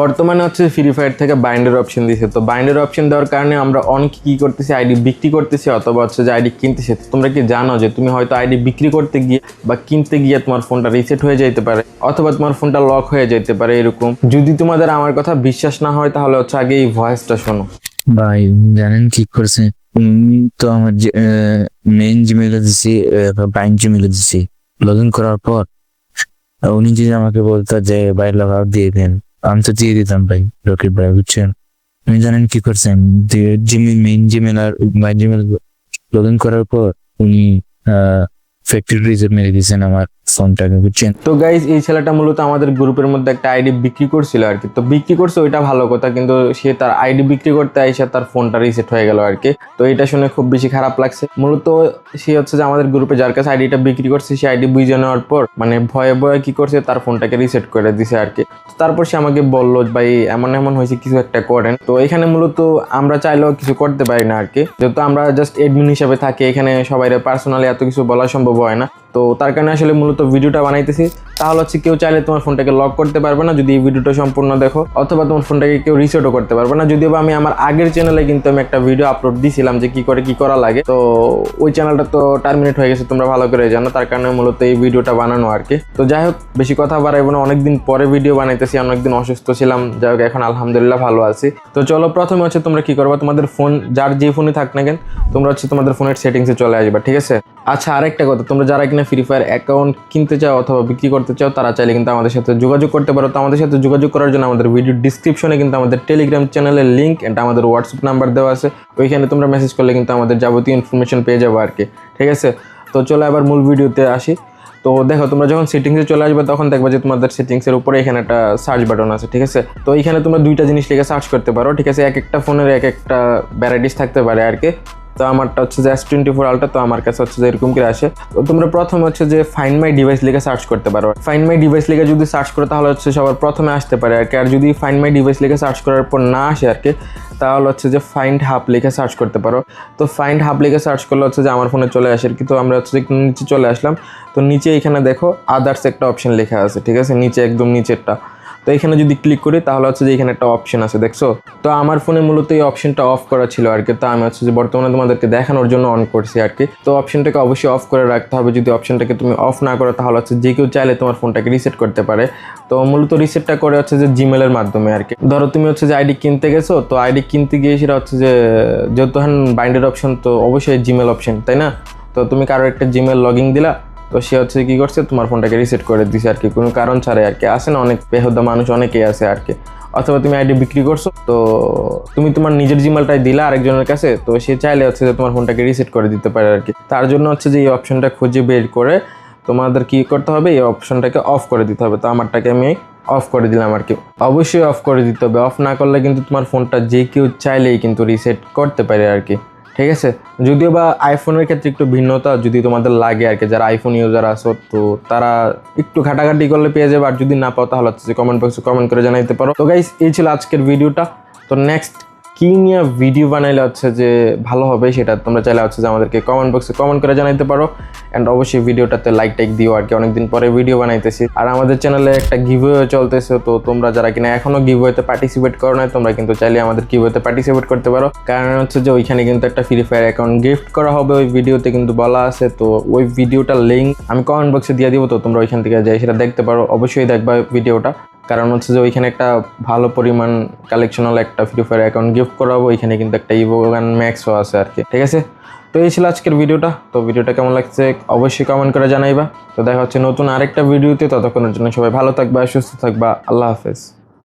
বর্তমানে হচ্ছে free fire থেকে বাইন্ডের অপশন দিয়েছে তো বাইন্ডের অপশন দেওয়ার কারণে আমরা অনেক কি করতেছি আইডি বিক্রি করতেছি অথবা হচ্ছে যে আইডি কিনতেছি। তোমরা কি জানো যে তুমি হয়তো আইডি বিক্রি করতে গিয়ে বা কিনতে গিয়ে তোমার ফোনটা রিসেট হয়ে যেতে পারে অথবা তোমার ফোনটা লক হয়ে যেতে পারে এরকম। যদি তোমাদের আমার কথা বিশ্বাস না হয় তাহলে হচ্ছে আগে এই ভয়েসটা শোনো। ভাই, জানেন কি করছে? তো আমার মেইন জিমেলে দিছি বাইন জিমেলে দিছি। লগ ইন করার পর উনি যদি আমাকে বলতো যে, ভাই লগ আউট দিয়ে দেন। তো দিয়ে দিতাম ভাই, রকিব ভাই, বুঝছেন? উনি জানেন কি করছেন? জিমি মেইন জিমেল আর মাইন জিমেল লগ ইন করার পর উনি ফ্যাক্টরি মেরে দিয়েছেন আমার। বুঝছেন? তো গাইজ এই ছেলেটা মূলত আমাদের গ্রুপের মধ্যে একটা আইডি বিক্রি করছিল আর কি। তো বিক্রি করছে ওইটা ভালো কথা, কিন্তু সে তার আইডি বিক্রি করতে এসে তার ফোনটা রিসেট হয়ে গেল আর কি। তো এটা শুনে খুব বেশি খারাপ লাগছে। মূলত সে হচ্ছে যে আমাদের গ্রুপে যার কাছে আইডিটা বিক্রি করছে, সে আইডি বুঝে নেওয়ার পর মানে ভয়ে ভয়ে কি করছে, তার ফোনটাকে রিসেট করে দিছে আর কি। তারপর সে আমাকে বলল, ভাই, এমন এমন হয়েছে, কিছু একটা করেন। তো এখানে মূলত আমরা চাইলেও কিছু করতে পারি না আর কি। যেহেতু আমরা জাস্ট এডমিন হিসাবে থাকি, এখানে সবাই পার্সোনালি এত কিছু বলা সম্ভব হয় না। তো তার কারণে আসলে মূলত ভিডিওটা বানাইতেছি। তাহলে হচ্ছে কেউ চাইলে তোমার ফোনটাকে লক করতে পারবে না, যদি এই ভিডিওটা সম্পূর্ণ দেখো, অথবা তোমার ফোনটাকে কেউ রিসেটও করতে পারবে না। যদিও আমি আমার আগের চ্যানেলে কিন্তু আমি একটা ভিডিও আপলোড দিছিলাম যে কি করে কি করা লাগে। তো ওই চ্যানেলটা তো টার্মিনেট হয়ে গেছে, তোমরা ভালো করে জানো, তার কারণে মূলত এই ভিডিওটা বানানো আর কি। তো যাই হোক, বেশি কথা বাড়াইবো না, অনেকদিন পরে ভিডিও বানাইতেছি, অনেকদিন অসুস্থ ছিলাম, যাই হোক, এখন আলহামদুলিল্লাহ ভালো আছি। তো চলো, প্রথমে হচ্ছে তোমরা কি করবা, তোমাদের ফোন যার যে ফোনই থাক না কেন, তোমরা হচ্ছে তোমাদের ফোনের সেটিংসে চলে আসবে, ঠিক আছে? আচ্ছা আরেকটা কথা, তোমরা যারা কিনা ফ্রি ফায়ার অ্যাকাউন্ট কিনতে চাও অথবা বিক্রি করতে চাও, তারা চাইলে কিন্তু আমাদের সাথে যোগাযোগ করতে পারো। তো আমাদের সাথে যোগাযোগ করার জন্য আমাদের ভিডিও ডিসক্রিপশনে কিন্তু আমাদের টেলিগ্রাম চ্যানেলের লিঙ্ক এটা আমাদের হোয়াটসঅ্যাপ নাম্বার দেওয়া আছে। ওইখানে তোমরা মেসেজ করলে কিন্তু আমাদের যাবতীয় ইনফরমেশন পেয়ে যাব আর কি। ঠিক আছে? তো চলো আবার মূল ভিডিওতে আসি। তো দেখো, তোমরা যখন সেটিংসে চলে আসবে, তখন দেখবে যে তোমাদের সেটিংসের উপরে এখানে একটা সার্চ বাটন আছে, ঠিক আছে? তো এখানে তোমরা দুইটা জিনিস লিখে সার্চ করতে পারো, ঠিক আছে? এক একটা ফোনের এক একটা ভ্যারাইটিস থাকতে পারে আর কি। তো আমারটা হচ্ছে যে এস টোয়েন্টি ফোর আলটা তো আমার কাছে হচ্ছে যে এরকম করে আসে। তো তোমরা প্রথমে হচ্ছে যে ফাইন মাই ডিভাইস লিখে সার্চ করতে পারো। ফাইন মাই ডিভাইস লিখে যদি সার্চ করো, তাহলে হচ্ছে সবার প্রথমে আসতে পারে আর কি। আর যদি ফাইন মাই ডিভাইস লিখে সার্চ করার পর না আসে আর কি, তাহলে হচ্ছে যে ফাইন্ড হাব লিখে সার্চ করতে পারো। তো ফাইন্ড হাব লিখে সার্চ করলে হচ্ছে যে আমার ফোনে চলে আসে আর কি। তো আমরা হচ্ছে নিচে চলে আসলাম। তো নিচে এখানে দেখো আদার্স একটা অপশন লেখা আছে, ঠিক আছে? নিচে, একদম নিচেরটা। তো এখানে যদি ক্লিক করি, তাহলে হচ্ছে যে এখানে একটা অপশন আছে, দেখছ? তো আমার ফোনে মূলত এই অপশনটা অফ করা ছিল আর কি। তো আমি হচ্ছে যে বর্তমানে তোমাদেরকে দেখানোর জন্য অন করছি আর কি। তো অপশনটাকে অবশ্যই অফ করে রাখতে হবে। যদি অপশনটাকে তুমি অফ না করো, তাহলে হচ্ছে যে কেউ চাইলে তোমার ফোনটাকে রিসেট করতে পারে। তো মূলত রিসেটটা করে হচ্ছে যে জিমেলের মাধ্যমে আর কি। ধরো তুমি হচ্ছে যে আইডি কিনতে গেছো, তো আইডি কিনতে গিয়ে সেটা হচ্ছে যে যেহেতু বাইন্ডের অপশন তো অবশ্যই জিমেল অপশন তাই না? তো তুমি কারও একটা জিমেল লগিং দিলা তো সে হচ্ছে কি করছে, তোমার ফোনটাকে রিসেট করে দিছে আর কি। কোনো কারণ ছাড়াই আর কি। আসে না, অনেক বেহদা মানুষ অনেকেই আছে আর কি। অথবা তুমি আইডি বিক্রি করছ, তো তুমি তোমার নিজের জিমেলটাই দিলা আরেকজনের কাছে, তো সে চাইলে হচ্ছে যে তোমার ফোনটাকে রিসেট করে দিতে পারে আর কি। তার জন্য হচ্ছে যে এই অপশনটা খুঁজে বের করে তোমাদের কি করতে হবে, এই অপশনটাকে অফ করে দিতে হবে। তো আমারটাকে আমি অফ করে দিলাম আর কি। অবশ্যই অফ করে দিতে হবে। অফ না করলে কিন্তু তোমার ফোনটা যে কেউ চাইলেই কিন্তু রিসেট করতে পারে আর কি। ঠিক আছে? যদিও বা আইফোনের ক্ষেত্রে একটু ভিন্নতা, যদি তোমাদের লাগে আর কি, যারা আইফোন ইউজার আসো তো তারা একটু ঘাটাঘাটি করলে পেয়ে যাবে, আর যদি না পাও তাহলে হচ্ছে কমেন্ট বক্সে কমেন্ট করে জানাইতে পারো। তো গাইস এই ছিল আজকের ভিডিওটা তো নেক্সট কী নিয়ে ভিডিও বানাইলে হচ্ছে যে ভালো হবে সেটা তোমরা চাইলে হচ্ছে যে আমাদেরকে কমেন্ট বক্সে কমেন্ট করে জানাইতে পারো। অ্যান্ড অবশ্যই ভিডিওটাতে লাইক টাইক দিও আর কি, অনেকদিন পরে ভিডিও বানাইতেছি। আর আমাদের চ্যানেলে একটা গিভওয়ে চলতেছে, তো তোমরা যারা কিনা এখনও গিভওয়েতে পার্টিসিপেট করো না তোমরা কিন্তু চাইলে আমাদের গিভওয়েতে পার্টিসিপেট করতে পারো। কারণ হচ্ছে যে ওইখানে কিন্তু একটা ফ্রি ফায়ার অ্যাকাউন্ট গিফট করা হবে, ওই ভিডিওতে কিন্তু বলা আছে। তো ওই ভিডিওটার লিঙ্ক আমি কমেন্ট বক্সে দিয়ে দিব, তো তোমরা ওইখান থেকে যাই, সেটা দেখতে পারো। অবশ্যই দেখবা ভিডিওটা কারণ হচ্ছে যে ওইখানে একটা ভালো পরিমাণ কালেকশনাল একটা ফ্রি ফায়ার অ্যাকাউন্ট গিফট করাবো, ওইখানে কিন্তু একটা ইভোগান ম্যাক্সও আছে আর কি ঠিক আছে? তো এই ছিল আজকের ভিডিওটা। তো ভিডিওটা কেমন লাগছে অবশ্যই কমেন্ট করে জানাইবা। তো দেখা হচ্ছে নতুন আরেকটা ভিডিওতে। ততক্ষণের জন্য সবাই ভালো থাকবা, সুস্থ থাকবা। আল্লাহ হাফেজ।